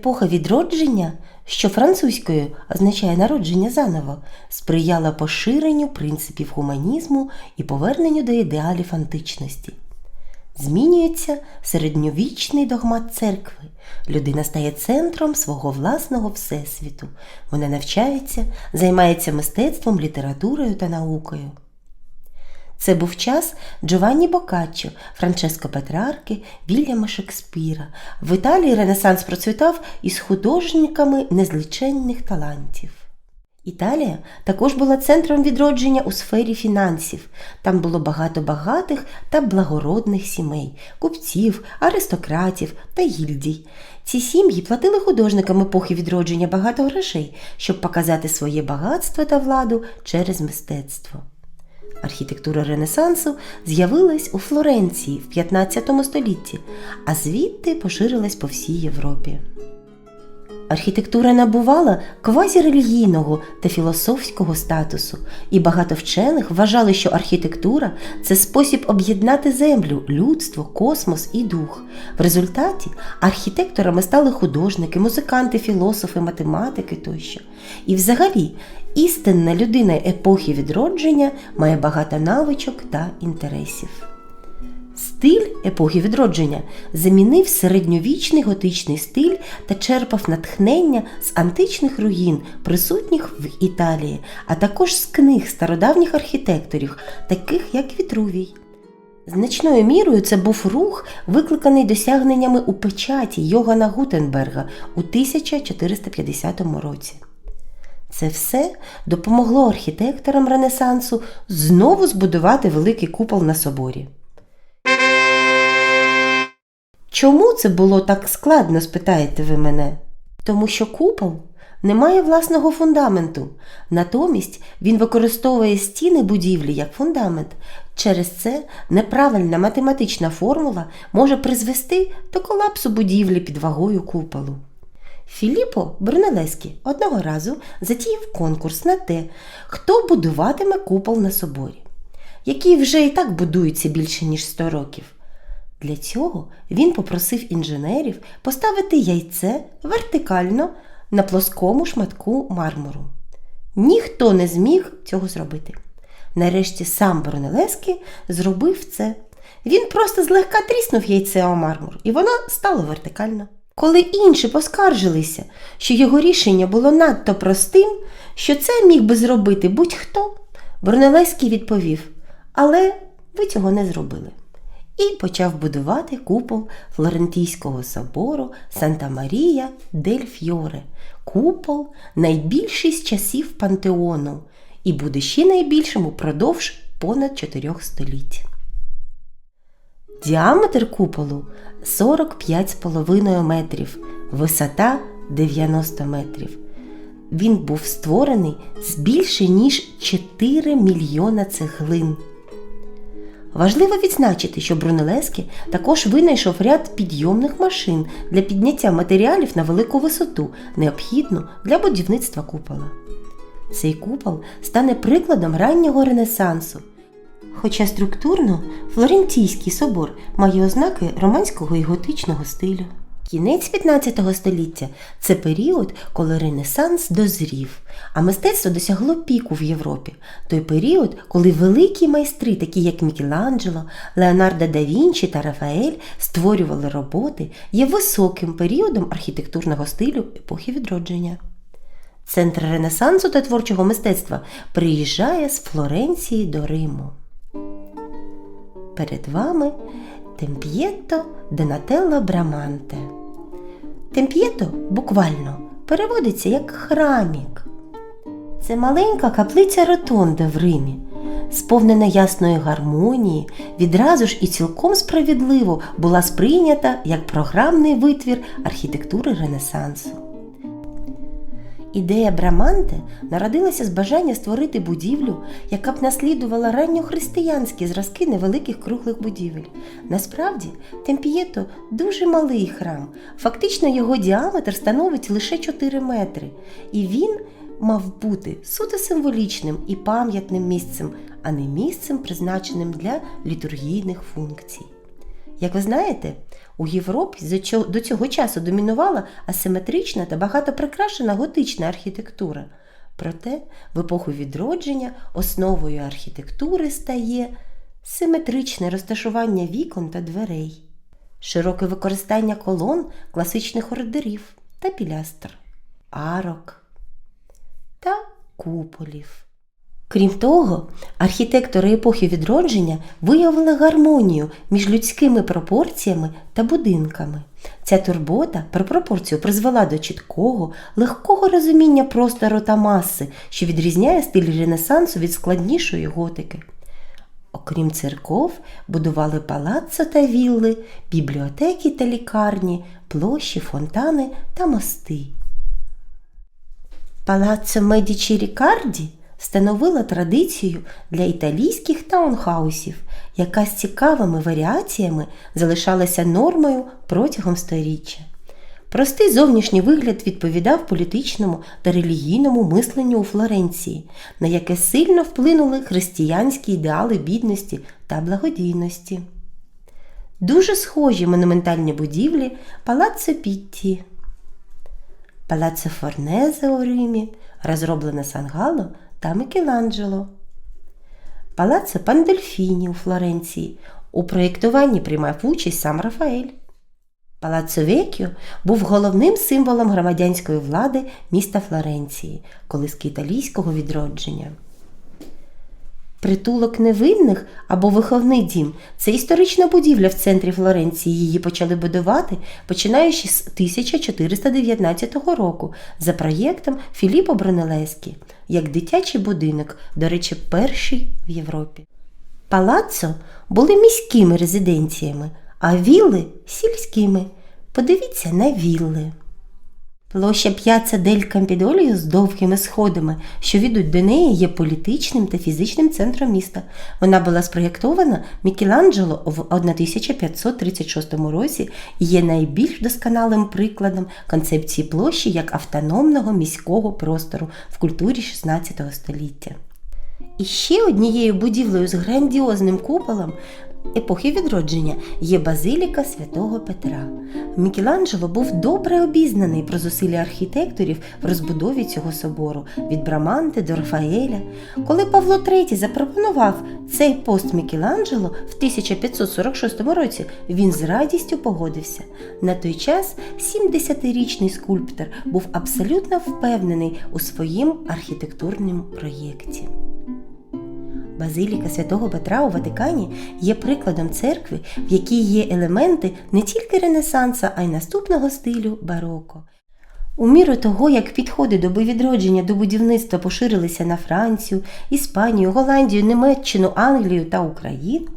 Епоха відродження, що французькою означає народження заново, сприяла поширенню принципів гуманізму і поверненню до ідеалів античності. Змінюється середньовічний догмат церкви. Людина стає центром свого власного всесвіту. Вона навчається, займається мистецтвом, літературою та наукою. Це був час Джованні Боккаччо, Франческо Петрарки, Вільяма Шекспіра. В Італії Ренесанс процвітав із художниками незліченних талантів. Італія також була центром відродження у сфері фінансів. Там було багато багатих та благородних сімей, купців, аристократів та гільдій. Ці сім'ї платили художникам епохи відродження багато грошей, щоб показати своє багатство та владу через мистецтво. Архітектура Ренесансу з'явилась у Флоренції в 15 столітті, а звідти поширилась по всій Європі. Архітектура набувала квазірелігійного та філософського статусу, і багато вчених вважали, що архітектура це спосіб об'єднати землю, людство, космос і дух. В результаті архітекторами стали художники, музиканти, філософи, математики тощо. І взагалі істинна людина епохи відродження має багато навичок та інтересів. Стиль епохи відродження замінив середньовічний готичний стиль та черпав натхнення з античних руїн, присутніх в Італії, а також з книг стародавніх архітекторів, таких як Вітрувій. Значною мірою це був рух, викликаний досягненнями у печаті Йогана Гутенберга у 1450 році. Це все допомогло архітекторам Ренесансу знову збудувати великий купол на соборі. Чому це було так складно, спитаєте ви мене? Тому що купол не має власного фундаменту. Натомість він використовує стіни будівлі як фундамент. Через це неправильна математична формула може призвести до колапсу будівлі під вагою куполу. Філіппо Брунелеський одного разу затіяв конкурс на те, хто будуватиме купол на соборі, який вже і так будується більше ніж 100 років. Для цього він попросив інженерів поставити яйце вертикально на плоскому шматку мармуру. Ніхто не зміг цього зробити. Нарешті сам Брунелеський зробив це. Він просто злегка тріснув яйце о мармур, і воно стало вертикально. Коли інші поскаржилися, що його рішення було надто простим, що це міг би зробити будь-хто, Брунелеський відповів: Але ви цього не зробили і почав будувати купол Флорентійського собору Санта Марія дель Фьоре. Купол найбільший з часів пантеону і буде ще найбільшим упродовж понад 4 століть. Діаметр куполу 45,5 метрів, висота 90 метрів. Він був створений з більше ніж 4 мільйона цеглин. Важливо відзначити, що Брунелески також винайшов ряд підйомних машин для підняття матеріалів на велику висоту, необхідну для будівництва купола. Цей купол стане прикладом раннього Ренесансу. Хоча структурно Флорентійський собор має ознаки романського і готичного стилю. Кінець 15 століття це період, коли Ренесанс дозрів, а мистецтво досягло піку в Європі. Той період, коли великі майстри, такі як Мікеланджело, Леонардо да Вінчі та Рафаель, створювали роботи, є високим періодом архітектурного стилю епохи відродження. Центр Ренесансу та творчого мистецтва приїжджає з Флоренції до Риму. Перед вами Темп'єто Донателло Браманте. Темп'єто буквально переводиться як храмік. Це маленька каплиця ротонда в Римі, сповнена ясної гармонії, відразу ж і цілком справедливо була сприйнята як програмний витвір архітектури Ренесансу. Ідея Браманте народилася з бажання створити будівлю, яка б наслідувала ранньохристиянські зразки невеликих круглих будівель. Насправді, Темпієто дуже малий храм, фактично його діаметр становить лише 4 метри, і він мав бути суто символічним і пам'ятним місцем, а не місцем, призначеним для літургійних функцій. Як ви знаєте, У Європі до цього часу домінувала асиметрична та багато прикрашена готична архітектура. Проте в епоху відродження основою архітектури стає симетричне розташування вікон та дверей, широке використання колон класичних ордерів та пілястр, арок та куполів. Крім того, архітектори епохи відродження виявили гармонію між людськими пропорціями та будинками. Ця турбота про пропорцію призвела до чіткого, легкого розуміння простору та маси, що відрізняє стиль Ренесансу від складнішої готики. Окрім церков, будували палаццо та вілли, бібліотеки та лікарні, площі, фонтани та мости. Палаццо Медічі Рікарді становила традицію для італійських таунхаусів, яка з цікавими варіаціями залишалася нормою протягом сторіччя. Простий зовнішній вигляд відповідав політичному та релігійному мисленню у Флоренції, на яке сильно вплинули християнські ідеали бідності та благодійності. Дуже схожі монументальні будівлі Палаццо Пітті, Палаццо Форнезе у Римі, розроблене Сангало та Мікеланджело. Палаццо Пандельфіні у Флоренції. У проєктуванні приймав участь сам Рафаель. Палаццо Векіо був головним символом громадянської влади міста Флоренції, колиски італійського відродження. Притулок невинних або виховний дім це історична будівля в центрі Флоренції. Її почали будувати починаючи з 1419 року за проєктом Філіппо Бронелескі, як дитячий будинок, до речі, перший в Європі. Палаццо були міськими резиденціями, а вілли сільськими. Подивіться на вілли. Площа П'яца дель Кампідоліо з довгими сходами, що ведуть до неї, є політичним та фізичним центром міста. Вона була спроєктована Мікеланджело в 1536 році і є найбільш досконалим прикладом концепції площі як автономного міського простору в культурі 16 століття. І ще однією будівлею з грандіозним куполом епохи відродження є базиліка святого Петра. Мікеланджело був добре обізнаний про зусилля архітекторів в розбудові цього собору від Браманти до Рафаеля. Коли Павло III запропонував цей пост Мікеланджело в 1546 році, він з радістю погодився. На той час 70-річний скульптор був абсолютно впевнений у своїм архітектурному проєкті. Базиліка святого Петра у Ватикані є прикладом церкви, в якій є елементи не тільки Ренесанса, а й наступного стилю бароко. У міру того, як підходи доби відродження до будівництва поширилися на Францію, Іспанію, Голландію, Німеччину, Англію та Україну,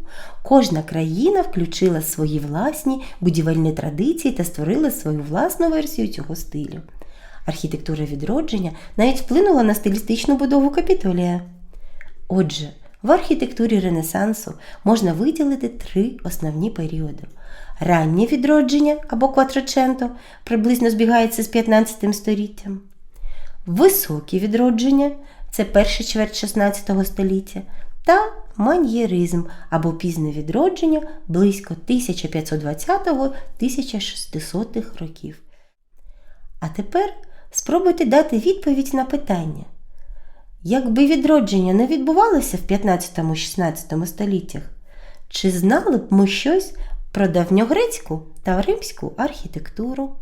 кожна країна включила свої власні будівельні традиції та створила свою власну версію цього стилю. Архітектура відродження навіть вплинула на стилістичну будову капітолія. Отже, в архітектурі Ренесансу можна виділити три основні періоди. Раннє відродження або кватроченто приблизно збігається з 15 століттям. Високе відродження це перша чверть 16 століття. Та маньєризм або пізне відродження близько 1520-1600 років. А тепер спробуйте дати відповідь на питання. Якби відродження не відбувалося в 15-16 століттях, чи знали б ми щось про давньогрецьку та римську архітектуру?